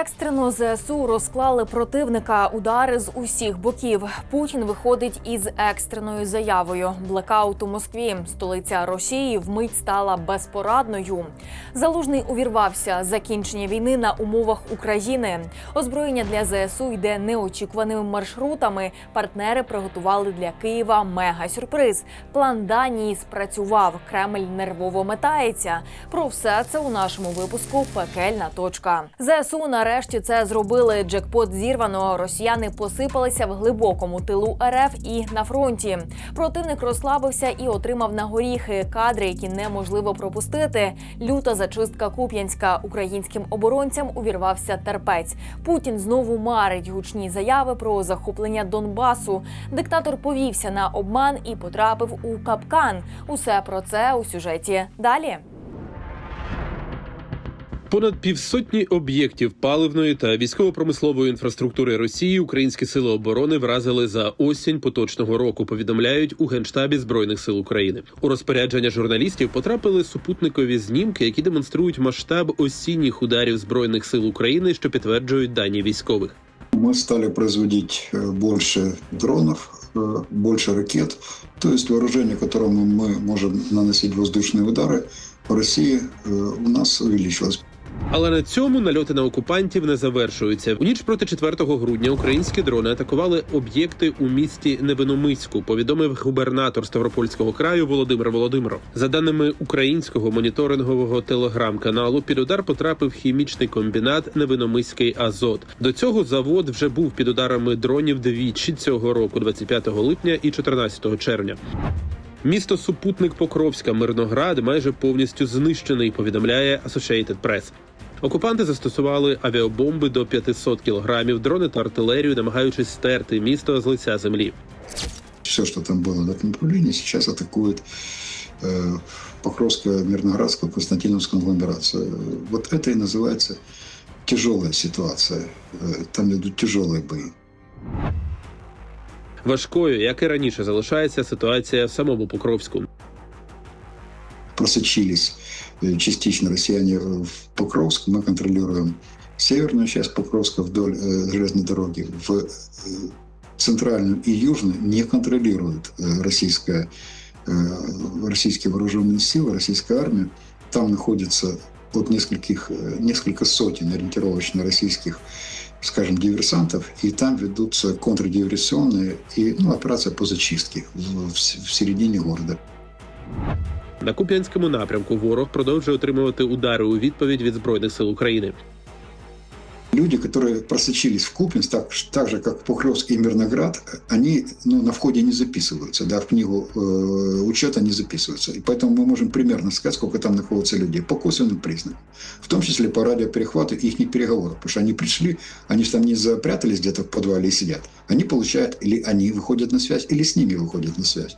Екстрено ЗСУ розклали противника удари з усіх боків. Путін виходить із екстреною заявою. Блекаут у Москві. Столиця Росії вмить стала безпорадною. Залужний увірвався. Закінчення війни на умовах України. Озброєння для ЗСУ йде неочікуваними маршрутами. Партнери приготували для Києва мега-сюрприз. План Данії спрацював. Кремль нервово метається. Про все це у нашому випуску Пекельна точка. ЗСУ нарешті це зробили. Джекпот зірвано. Росіяни посипалися в глибокому тилу РФ і на фронті. Противник розслабився і отримав на горіхи кадри, які неможливо пропустити. Люта зачистка Куп'янська. Українським оборонцям увірвався терпець. Путін знову марить гучні заяви про захоплення Донбасу. Диктатор повівся на обман і потрапив у капкан. Усе про це у сюжеті далі. Понад півсотні об'єктів паливної та військово-промислової інфраструктури Росії українські сили оборони вразили за осінь поточного року. Повідомляють у генштабі збройних сил України. У розпорядження журналістів потрапили супутникові знімки, які демонструють масштаб осінніх ударів збройних сил України, що підтверджують дані військових. Мы стали производить э, больше дронов, э, больше ракет. То есть вооружение, которым мы можем наносить воздушные удары по России, э, у нас увеличилось. Але на цьому нальоти на окупантів не завершуються. У ніч проти 4 грудня українські дрони атакували об'єкти у місті Невиномиську. Повідомив губернатор Ставропольського краю Володимир Володимиров. За даними українського моніторингового телеграм-каналу, під удар потрапив хімічний комбінат Невиномиський Азот. До цього завод вже був під ударами дронів двічі цього року, 25 липня і 14 червня. Місто супутник Покровська Мирноград майже повністю знищений. Повідомляє Associated Press. Окупанти застосували авіабомби до 500 кілограмів, дрони та артилерію, намагаючись стерти місто з лиця землі. Все, что там было на этом направлении, сейчас атакует э, Покровскую, Мирноградскую, Константиновскую агломерацию. Вот это и называется тяжелая ситуация. Э, Там идут тяжелые бои. Важкою, як і раніше, залишається ситуація в самому Покровську. просочились э, частично россияне в Покровск. Мы контролируем северную часть Покровска вдоль э, железной дороги. В э, центральную и южную не контролирует э, российская, э, российские вооруженные силы, российская армия. Там находится от нескольких, э, несколько сотен ориентировочно российских скажем, диверсантов, и там ведутся контрдиверсионные и ну, операция по зачистке в, в в середине города. На Куп'янському напрямку ворог продовжує отримувати удари у відповідь від збройних сил України. Люди, которые просочились в Купинск, так, так же, как Покровск и Мирноград, они ну, на входе не записываются, да, в книгу э, учета не записываются. И поэтому мы можем примерно сказать, сколько там находится людей по косвенным признакам. В том числе по радиоперехвату их переговоров. Потому что они пришли, они же там не запрятались где-то в подвале и сидят. Они получают, или они выходят на связь, или с ними выходят на связь.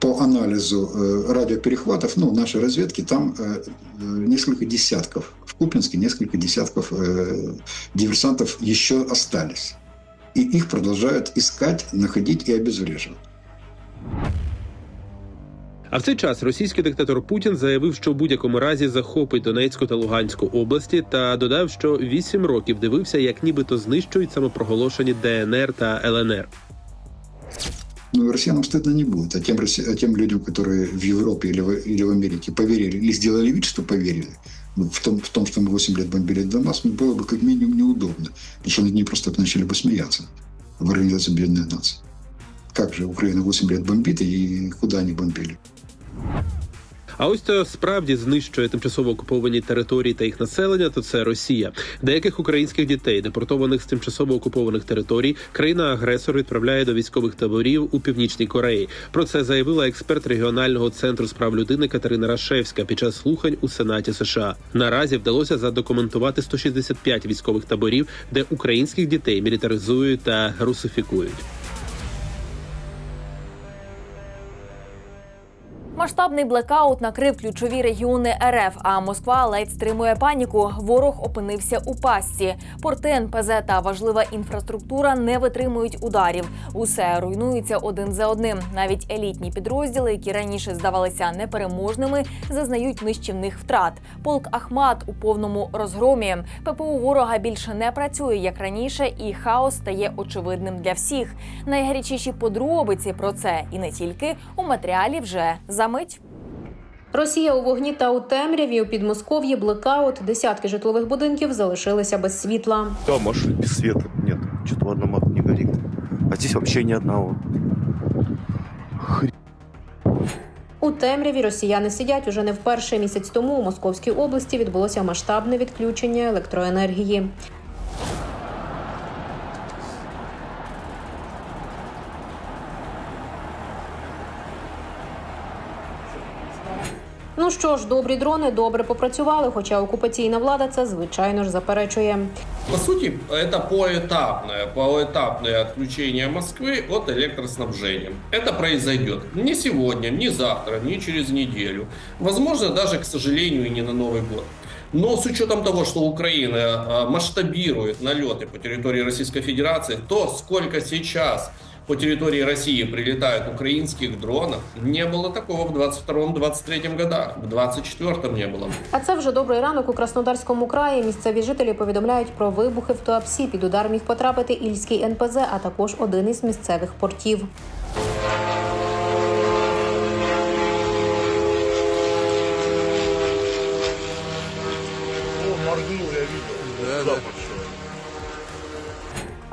По анализу э, радиоперехватов, ну, нашей разведки, там э, э, несколько десятков. В Купинске несколько десятков э, диверсантов еще остались. И их продолжают искать, находить и обезвреживать. А в цей час російський диктатор Путін заявив, що в будь-якому разі захопить Донецьку та Луганську області, та додав, що вісім років дивився, як нібито знищують самопроголошені ДНР та ЛНР. Но россиянам стыдно не будет. А тем, а тем людям, которые в Европе или в, или в Америке поверили, или сделали вид, что поверили, ну, в том, в том, что мы 8 лет бомбили Донбасс, ну, было бы как минимум неудобно. Потому что над просто начали бы смеяться в Организации Объединенных Наций. Как же Украина 8 лет бомбит, и куда они бомбили? А ось хто справді знищує тимчасово окуповані території та їх населення, то це Росія. Деяких українських дітей, депортованих з тимчасово окупованих територій, країна-агресор відправляє до військових таборів у північній Кореї. Про це заявила експерт регіонального центру з прав людини Катерина Рашевська під час слухань у Сенаті США. Наразі вдалося задокументувати 165 військових таборів, де українських дітей мілітаризують та русифікують. Масштабний блекаут накрив ключові регіони РФ, а Москва ледь стримує паніку. Ворог опинився у пастці. Порти НПЗ та важлива інфраструктура не витримують ударів. Усе руйнується один за одним. Навіть елітні підрозділи, які раніше здавалися непереможними, зазнають нищівних втрат. Полк Ахмат у повному розгромі. ППУ ворога більше не працює як раніше, і хаос стає очевидним для всіх. Найгарячіші подробиці про це і не тільки у матеріалі вже за мить. Росія у вогні та у темряві у Підмосков'ї блекаут. Десятки житлових будинків залишилися без світла. Да, машин без света нет. Что-то в одном окне не горит. А здесь вообще ни одного. У темряві росіяни сидять уже не вперше місяць тому. У Московській області відбулося масштабне відключення електроенергії. добрі дрони добре попрацювали, хоча окупаційна влада це звичайно ж заперечує. По сути, это поэтапное, поэтапное отключение Москвы от электроснабжения. Это произойдет не сегодня, не завтра, не через неделю. Возможно, даже, к сожалению, и не на Новый год. Но с учетом того, что Украина э, масштабирует налеты по территории Российской Федерации, то сколько сейчас по территории России прилетают украинских дронов, не было такого в 22-23 годах, в 24 не было. А це вже добрий ранок у Краснодарському краї. Місцеві жителі повідомляють про вибухи в Туапсі. Під удар міг потрапити Ільський НПЗ, а також один із місцевих портів.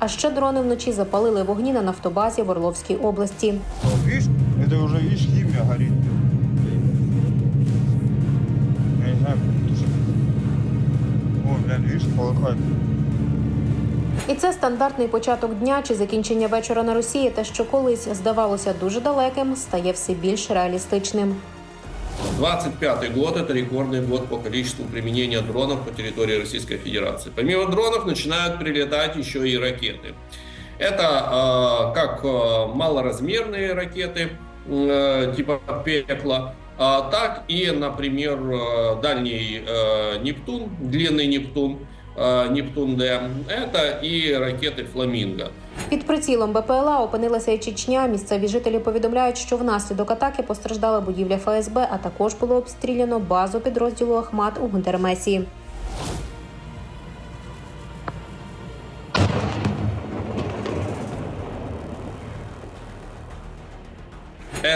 А ще дрони вночі запалили вогні на нафтобазі в Орловській області. Видишь, это уже, видишь, химия горит. Я не знаю. О, блин, видишь, полыхает. І це стандартний початок дня чи закінчення вечора на Росії. Те, що колись здавалося дуже далеким, стає все більш реалістичним. 25 год – это рекордный год по количеству применения дронов по территории Российской Федерации. Помимо дронов начинают прилетать еще и ракеты. Это э, как э, малоразмерные ракеты э, типа «Пекло», а так и, например, э, дальний э, «Нептун», длинный «Нептун», э, «Нептун-Д». Это и ракеты «Фламинго». Під прицілом БПЛА опинилася і Чечня. Місцеві жителі повідомляють, що внаслідок атаки постраждала будівля ФСБ, а також було обстріляно базу підрозділу Ахмат у Гундермесі.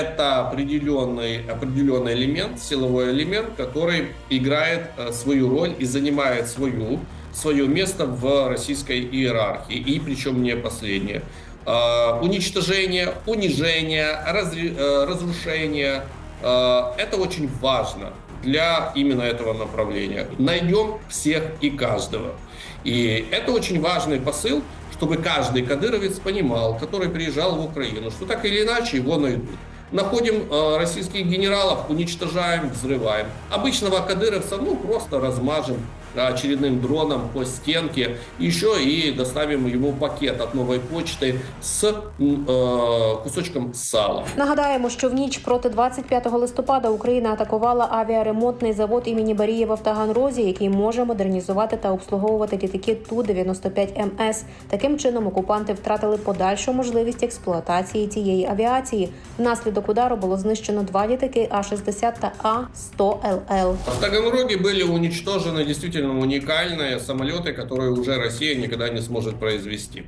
Это определенный, определенный элемент, силовой элемент, который играет э, свою роль и занимает свою, свое место в российской иерархии, и причем не последнее. Э, Уничтожение, унижение, э, разрушение это очень важно для именно этого направления. Найдем всех и каждого. И это очень важный посыл, чтобы каждый кадыровец понимал, который приезжал в Украину, что так или иначе его найдут. Находим э, российских генералов, уничтожаем, взрываем. Обычного кадыровца, ну, просто размажем э, очередным дроном по стенке. Еще и доставим ему пакет от новой почты с м, э, кусочком сала. Нагадаємо, що в ніч проти 25 листопада Україна атакувала авіаремонтний завод імені Барієва в Таганрозі, який може модернізувати та обслуговувати літаки Ту-95 МС. Таким чином окупанти втратили подальшу можливість експлуатації цієї авіації. Внаслідок удару було знищено два літаки А-60 та А-100ЛЛ. В Таганроге были уничтожены действительно уникальные самолеты, которые уже Россия никогда не сможет произвести.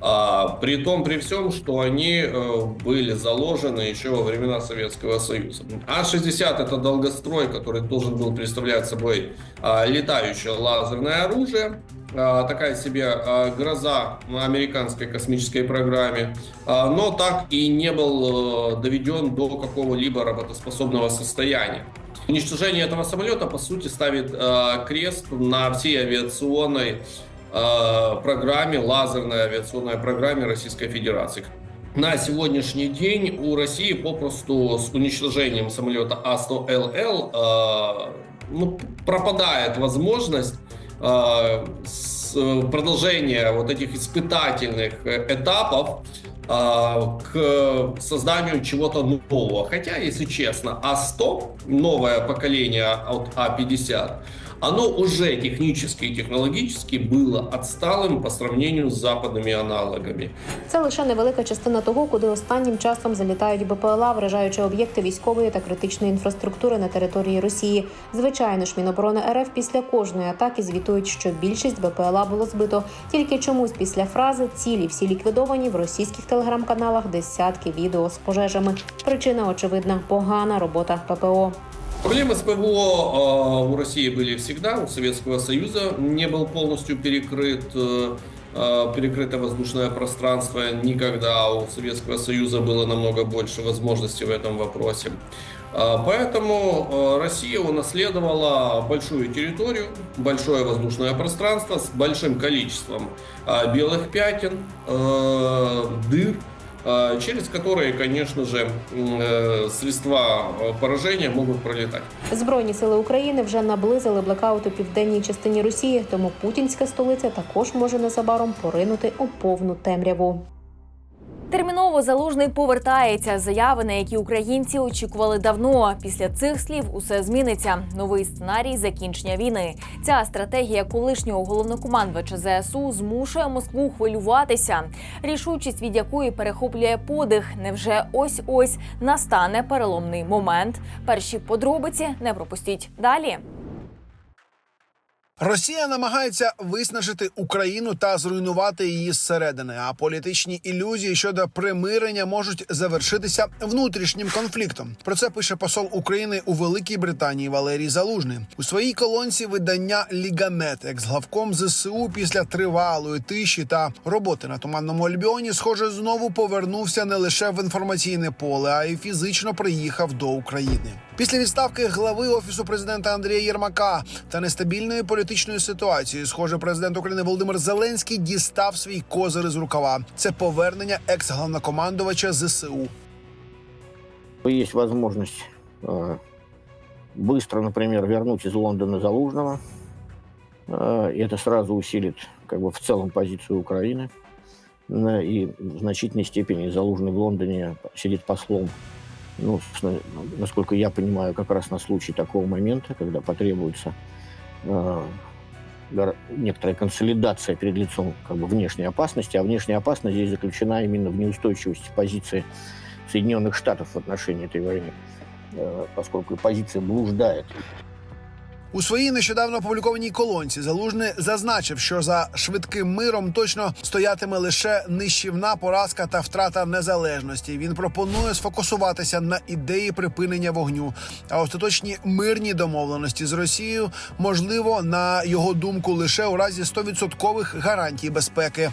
А, при том, при всем, что они э, были заложены еще во времена Советского Союза. А-60 это долгострой, который должен был представлять собой а, летающее лазерное оружие. А, такая себе а, гроза на американской космической программе, но так и не был э, доведен до какого-либо работоспособного состояния. Уничтожение этого самолета, по сути, ставит э, крест на всей авиационной э, программе, лазерной авиационной программе Российской Федерации. На сегодняшний день у России попросту с уничтожением самолета А-100ЛЛ э, ну, пропадает возможность э, с- продолжения вот этих испытательных э, этапов к созданию чего-то нового. Хотя, если честно, А100, новое поколение от А50, оно уже технически и технологически было отсталым по сравнению с западными аналогами. Це лише невелика частина того, куди останнім часом залітають БПЛА, вражаючи об'єкти військової та критичної інфраструктури на території Росії. Звичайно ж, Міноборони РФ після кожної атаки звітують, що більшість БПЛА було збито. Тільки чомусь після фрази цілі всі ліквідовані в російських телеграм-каналах десятки відео з пожежами. Причина очевидна погана робота ППО. Проблемы с ПВО э, у России были всегда, у Советского Союза не был полностью перекрыт, э, э, перекрыто воздушное пространство, никогда у Советского Союза было намного больше возможностей в этом вопросе. Поэтому э, Россия унаследовала большую территорию, большое воздушное пространство с большим количеством белых пятен, э, дыр, через которые, конечно же, м, э, средства э, поражения могут пролетать. Збройні сили України вже наблизили блекаут у південній частині Росії, тому путінська столиця також може незабаром поринути у повну темряву. Терміново залужний повертається. Заяви, на які українці очікували давно. Після цих слів усе зміниться. Новий сценарій закінчення війни. Ця стратегія колишнього головнокомандувача ЗСУ змушує Москву хвилюватися. Рішучість, від якої перехоплює подих. Невже ось ось настане переломний момент? Перші подробиці не пропустіть далі. Росія намагається виснажити Україну та зруйнувати її зсередини. А політичні ілюзії щодо примирення можуть завершитися внутрішнім конфліктом. Про це пише посол України у Великій Британії Валерій Залужний у своїй колонці видання Лігамет, екс-главком ЗСУ після тривалої тиші та роботи на туманному Альбіоні, схоже, знову повернувся не лише в інформаційне поле, а й фізично приїхав до України. Після відставки глави офісу президента Андрія Єрмака та нестабільної політичної ситуації, схоже, президент України Володимир Зеленський дістав свій козир з рукава. Це повернення екс-главнокомандувача ЗСУ. Есть возможность э, быстро, например, вернуть из Лондона Залужного. Э, и это сразу усилит как бы в целом позицию Украины. Э, И в значительной степени Залужный в Лондоне сидит послом. Ну, насколько я понимаю, как раз на случай такого момента, когда потребуется э, некоторая консолидация перед лицом как бы, внешней опасности, а внешняя опасность здесь заключена именно в неустойчивости позиции Соединенных Штатов в отношении этой войны, э, поскольку позиция блуждает. У своїй нещодавно опублікованій колонці залужний зазначив, що за швидким миром точно стоятиме лише нищівна поразка та втрата незалежності. Він пропонує сфокусуватися на ідеї припинення вогню, а остаточні мирні домовленості з Росією можливо на його думку лише у разі 100% гарантій безпеки.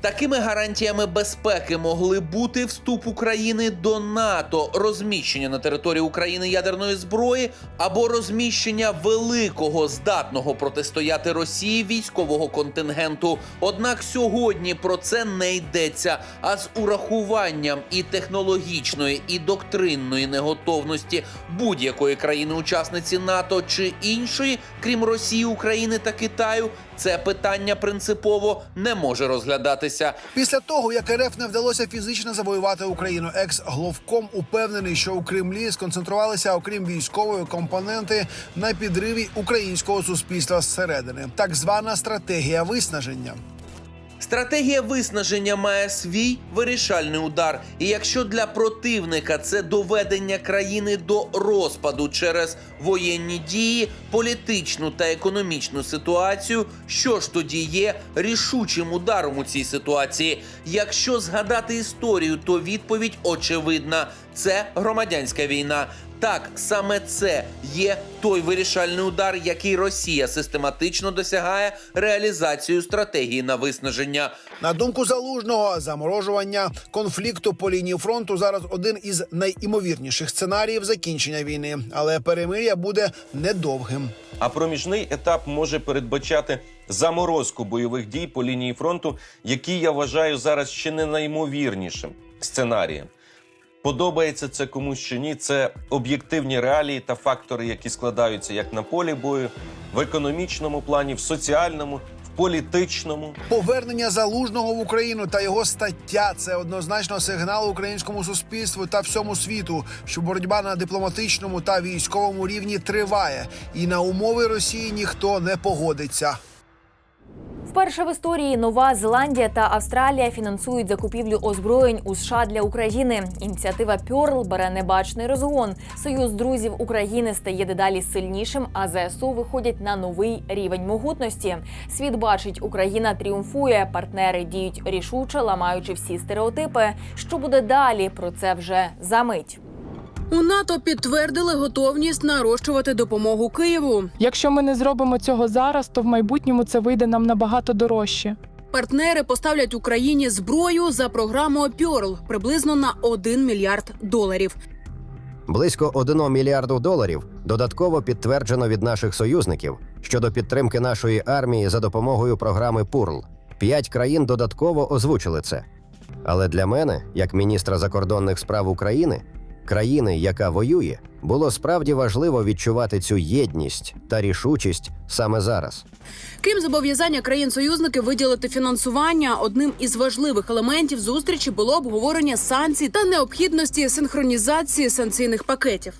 Такими гарантіями безпеки могли бути вступ України до НАТО, розміщення на території України ядерної зброї або розміщення великого здатного протистояти Росії військового контингенту. Однак сьогодні про це не йдеться. А з урахуванням і технологічної, і доктринної неготовності будь-якої країни-учасниці НАТО чи іншої, крім Росії, України та Китаю, це питання принципово не може розглядатися. Після того, як РФ не вдалося фізично завоювати Україну, екс гловком упевнений, що у Кремлі сконцентрувалися, окрім військової компоненти, на підриві українського суспільства зсередини. Так звана стратегія виснаження. Стратегія виснаження має свій вирішальний удар. І якщо для противника це доведення країни до розпаду через воєнні дії, політичну та економічну ситуацію, що ж тоді є рішучим ударом у цій ситуації? Якщо згадати історію, то відповідь очевидна: це громадянська війна. Так, саме це є той вирішальний удар, який Росія систематично досягає реалізацією стратегії на виснаження. На думку залужного, заморожування конфлікту по лінії фронту зараз один із найімовірніших сценаріїв закінчення війни, але перемир'я буде недовгим. А проміжний етап може передбачати заморозку бойових дій по лінії фронту, який я вважаю зараз ще не найімовірнішим сценарієм. Подобається це комусь чи ні. Це об'єктивні реалії та фактори, які складаються як на полі бою, в економічному плані, в соціальному, політичному. Повернення залужного в Україну та його стаття це однозначно сигнал українському суспільству та всьому світу, що боротьба на дипломатичному та військовому рівні триває, і на умови Росії ніхто не погодиться. Вперше в історії Нова Зеландія та Австралія фінансують закупівлю озброєнь у США для України. Ініціатива Пьорл бере небачний розгон. Союз друзів України стає дедалі сильнішим, а ЗСУ виходять на новий рівень могутності. Світ бачить, Україна тріумфує. Партнери діють рішуче, ламаючи всі стереотипи. Що буде далі? Про це вже за мить. У НАТО підтвердили готовність нарощувати допомогу Києву. Якщо ми не зробимо цього зараз, то в майбутньому це вийде нам набагато дорожче. Партнери поставлять Україні зброю за програмою Пьорл приблизно на 1 мільярд доларів. Близько 1 мільярду доларів додатково підтверджено від наших союзників щодо підтримки нашої армії за допомогою програми ПУРЛ. П'ять країн додатково озвучили це. Але для мене, як міністра закордонних справ України, країни, яка воює, було справді важливо відчувати цю єдність та рішучість саме зараз. Крім зобов'язання країн-союзників виділити фінансування, одним із важливих елементів зустрічі було обговорення санкцій та необхідності синхронізації санкційних пакетів.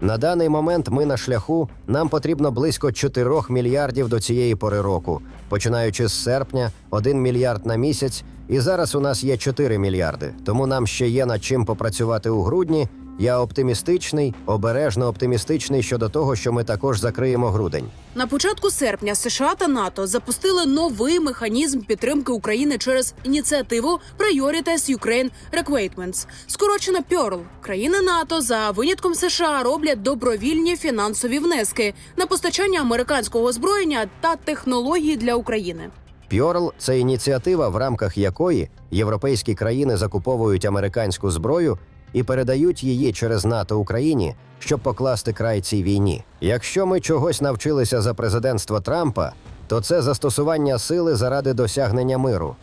На даний момент ми на шляху. Нам потрібно близько 4 мільярдів до цієї пори року, починаючи з серпня, 1 мільярд на місяць, і зараз у нас є 4 мільярди. Тому нам ще є над чим попрацювати у грудні. Я оптимістичний, обережно оптимістичний щодо того, що ми також закриємо грудень. На початку серпня США та НАТО запустили новий механізм підтримки України через ініціативу Priorities Ukraine Requatements, скорочено Pearl. Країни НАТО за винятком США роблять добровільні фінансові внески на постачання американського озброєння та технологій для України. Пьорл це ініціатива, в рамках якої європейські країни закуповують американську зброю і передають її через НАТО Україні, щоб покласти край цій війні. Якщо ми чогось навчилися за президентства Трампа, то це застосування сили заради досягнення миру.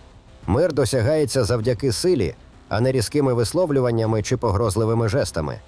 Мир досягається завдяки силі, а не різкими висловлюваннями чи погрозливими жестами.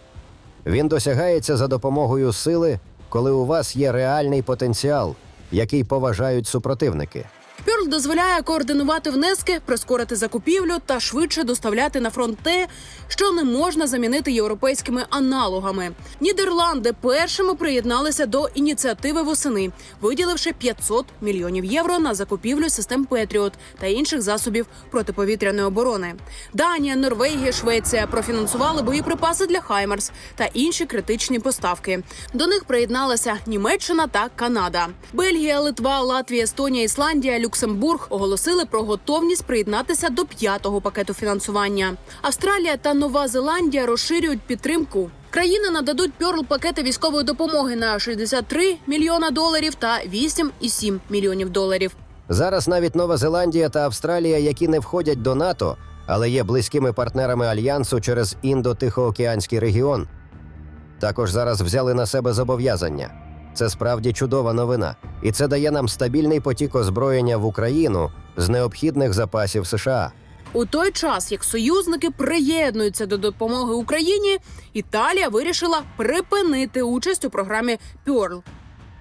Він досягається за допомогою сили, коли у вас є реальний потенціал, який поважають супротивники. Пьорл дозволяє координувати внески, прискорити закупівлю та швидше доставляти на фронт те, що не можна замінити європейськими аналогами. Нідерланди першими приєдналися до ініціативи восени, виділивши 500 мільйонів євро на закупівлю систем Петріот та інших засобів протиповітряної оборони. Данія, Норвегія, Швеція профінансували боєприпаси для Хаймерс та інші критичні поставки. До них приєдналася Німеччина та Канада. Бельгія, Литва, Латвія, Естонія, Ісландія, Люксембург оголосили про готовність приєднатися до п'ятого пакету фінансування. Австралія та Нова Зеландія розширюють підтримку. Країни нададуть пьорл пакети військової допомоги на 63 мільйона доларів та 8,7 мільйонів доларів. Зараз навіть Нова Зеландія та Австралія, які не входять до НАТО, але є близькими партнерами альянсу через індо-тихоокеанський регіон, також зараз взяли на себе зобов'язання. Це справді чудова новина, і це дає нам стабільний потік озброєння в Україну з необхідних запасів США. У той час, як союзники приєднуються до допомоги Україні, Італія вирішила припинити участь у програмі Пьорл.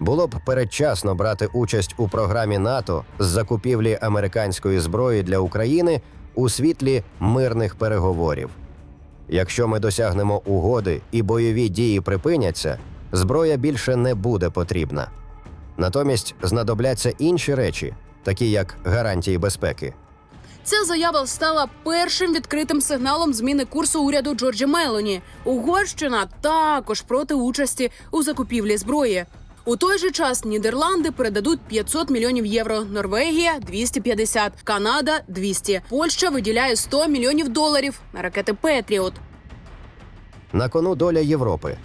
Було б передчасно брати участь у програмі НАТО з закупівлі американської зброї для України у світлі мирних переговорів. Якщо ми досягнемо угоди і бойові дії припиняться, зброя більше не буде потрібна. Натомість знадобляться інші речі, такі як гарантії безпеки. Ця заява стала першим відкритим сигналом зміни курсу уряду Джорджі Мелоні. Угорщина також проти участі у закупівлі зброї. У той же час Нідерланди передадуть 500 мільйонів євро, Норвегія 250, Канада 200. Польща виділяє 100 мільйонів доларів на ракети Петріот. На кону доля Європи.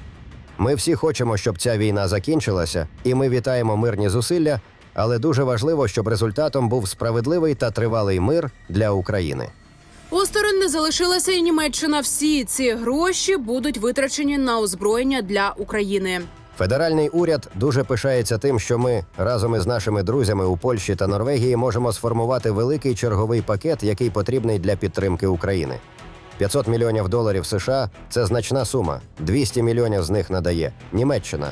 Ми всі хочемо, щоб ця війна закінчилася, і ми вітаємо мирні зусилля, але дуже важливо, щоб результатом був справедливий та тривалий мир для України. Осторонь не залишилася і Німеччина. Всі ці гроші будуть витрачені на озброєння для України. Федеральний уряд дуже пишається тим, що ми разом із нашими друзями у Польщі та Норвегії можемо сформувати великий черговий пакет, який потрібний для підтримки України. 500 мільйонів доларів США це значна сума. 200 мільйонів з них надає Німеччина.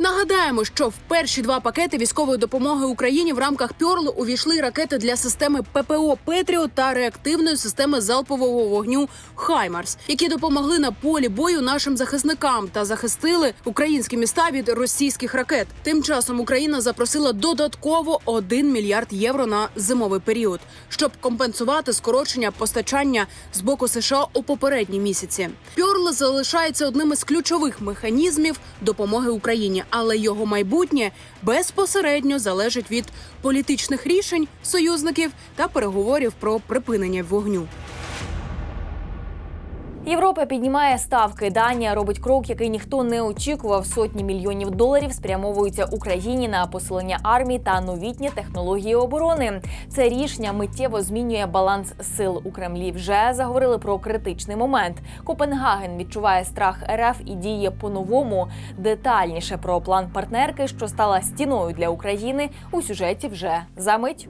Нагадаємо, що в перші два пакети військової допомоги Україні в рамках Пьорл увійшли ракети для системи ППО Петріот та реактивної системи залпового вогню Хаймарс, які допомогли на полі бою нашим захисникам та захистили українські міста від російських ракет. Тим часом Україна запросила додатково 1 мільярд євро на зимовий період, щоб компенсувати скорочення постачання з боку США у попередні місяці. Пьорл залишається одним із ключових механізмів допомоги Україні, але його майбутнє безпосередньо залежить від політичних рішень союзників та переговорів про припинення вогню. Європа піднімає ставки. Данія робить крок, який ніхто не очікував. Сотні мільйонів доларів спрямовуються Україні на посилення армії та новітні технології оборони. Це рішення миттєво змінює баланс сил у Кремлі. Вже заговорили про критичний момент. Копенгаген відчуває страх РФ і діє по-новому. Детальніше про план партнерки, що стала стіною для України, у сюжеті вже за мить.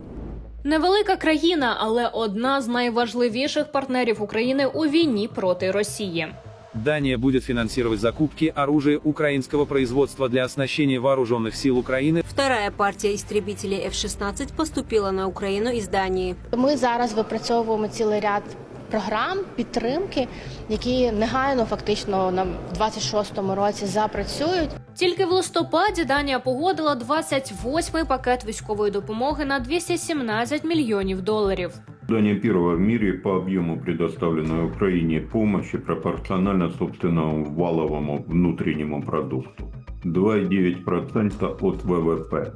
Невелика країна, але одна з найважливіших партнерів України у війні проти Росії. Дания будет финансировать закупки оружия украинского производства для оснащения вооруженных сил Украины. Вторая партия истребителей F-16 поступила на Украину из Дании. Ми зараз випрацьовуємо цілий ряд програм підтримки, які негайно фактично на 26-му році запрацюють. Тільки в листопаді Данія погодила 28-й пакет військової допомоги на 217 мільйонів доларів. Дания первая в мире по объему предоставленной Украине помощи пропорционально собственному валовому внутреннему продукту. 2,9% от ВВП.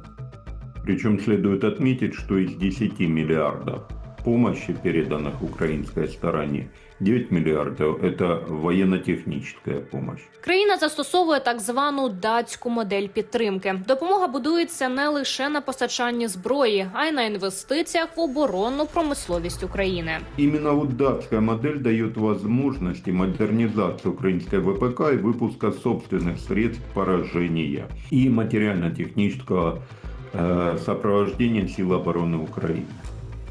Причем следует отметить, что из 10 миллиардов помощи, переданных украинской стороне, 9 миллиардов – это военно-техническая помощь. Країна застосовує так звану датську модель підтримки. Допомога будується не лише на постачанні зброї, а й на інвестиціях в оборонну промисловість України. Именно вот датская модель дает возможность и модернизацию украинской ВПК и выпуска собственных средств поражения и материально-технического э, сопровождения сил обороны Украины.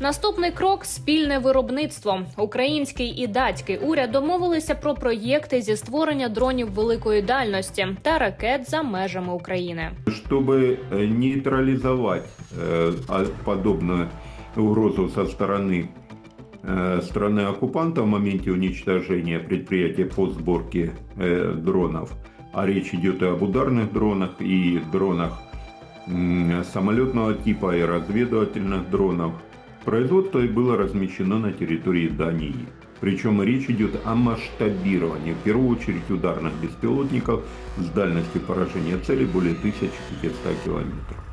Наступний крок спільне виробництво. Український і датський уряд домовилися про проєкти зі створення дронів великої дальності та ракет за межами України. Чтобы э, нейтрализовать э, а- подобную угрозу со стороны э, страны-оккупанта в моменте уничтожения предприятия по сборке э, дронов, а речь идет и об ударных дронах, и дронах м, самолетного типа, и разведывательных дронов, производство было размещено на территории Дании. Причем речь идет о масштабировании, в первую очередь ударных беспилотников с дальностью поражения цели более 1500 километров.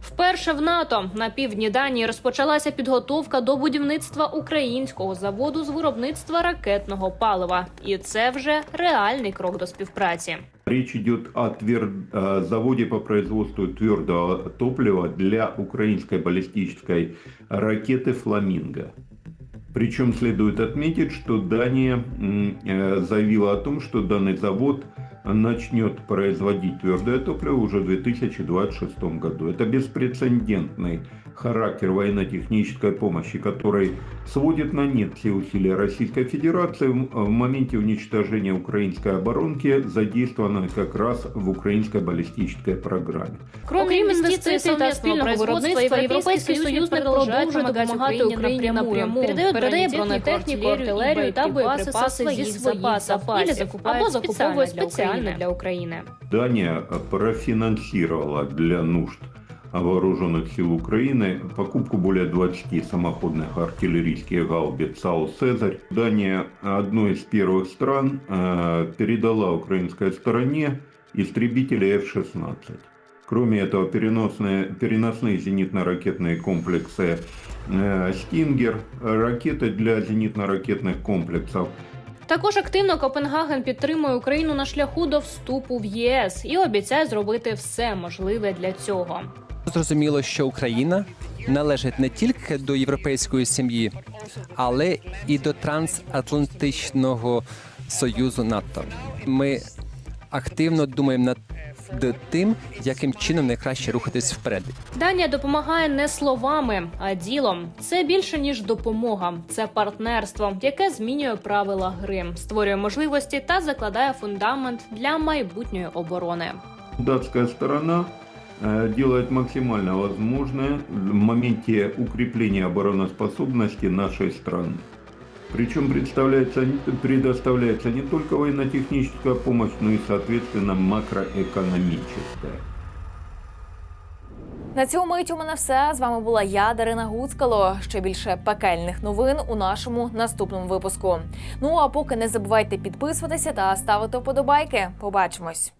Вперше в НАТО на півдні Данії розпочалася підготовка до будівництва українського заводу з виробництва ракетного палива, і це вже реальний крок до співпраці. Речь идет о твер- заводе по производству твердого топлива для украинской баллистической ракеты «Фламинго». Причем следует отметить, что Дания э, заявила о том, что данный завод начнет производить твердое топливо уже в 2026 году. Это беспрецедентный характер военно-технической помощи, который сводит на нет все усилия Российской Федерации в моменте уничтожения украинской оборонки, задействованной как раз в украинской баллистической программе. Крім інвестицій та спільного виробництва, Європейський Союз продовжує допомагати Україні напряму, передає бронетехніку, артилерію та боєприпаси зі своїх запасів або закуповує спеціально для України. Дания профинансировала для нужд вооруженных сил Украины покупку более 20 самоходных артиллерийских гаубиц САУ «Цезарь». Дания одной из первых стран э, передала украинской стороне истребители F-16. Кроме этого, переносные, переносные зенитно-ракетные комплексы э, «Стингер», ракеты для зенитно-ракетных комплексов Також активно Копенгаген підтримує Україну на шляху до вступу в ЄС і обіцяє зробити все можливе для цього. Зрозуміло, що Україна належить не тільки до європейської сім'ї, але і до трансатлантичного союзу НАТО. Ми активно думаємо над тим, яким чином найкраще рухатись вперед. Данія допомагає не словами, а ділом. Це більше ніж допомога, це партнерство, яке змінює правила гри, створює можливості та закладає фундамент для майбутньої оборони. Датская сторона э, делает максимально возможное в моменте укрепления обороноспособности нашей страны. Причем представляется, предоставляется не только военно-техническая помощь, но и, соответственно, макроэкономическая. На цю мить у мене все. З вами була я, Дарина Гуцкало. Ще більше пекельних новин у нашому наступному випуску. Ну а поки не забувайте підписуватися та ставити вподобайки. Побачимось.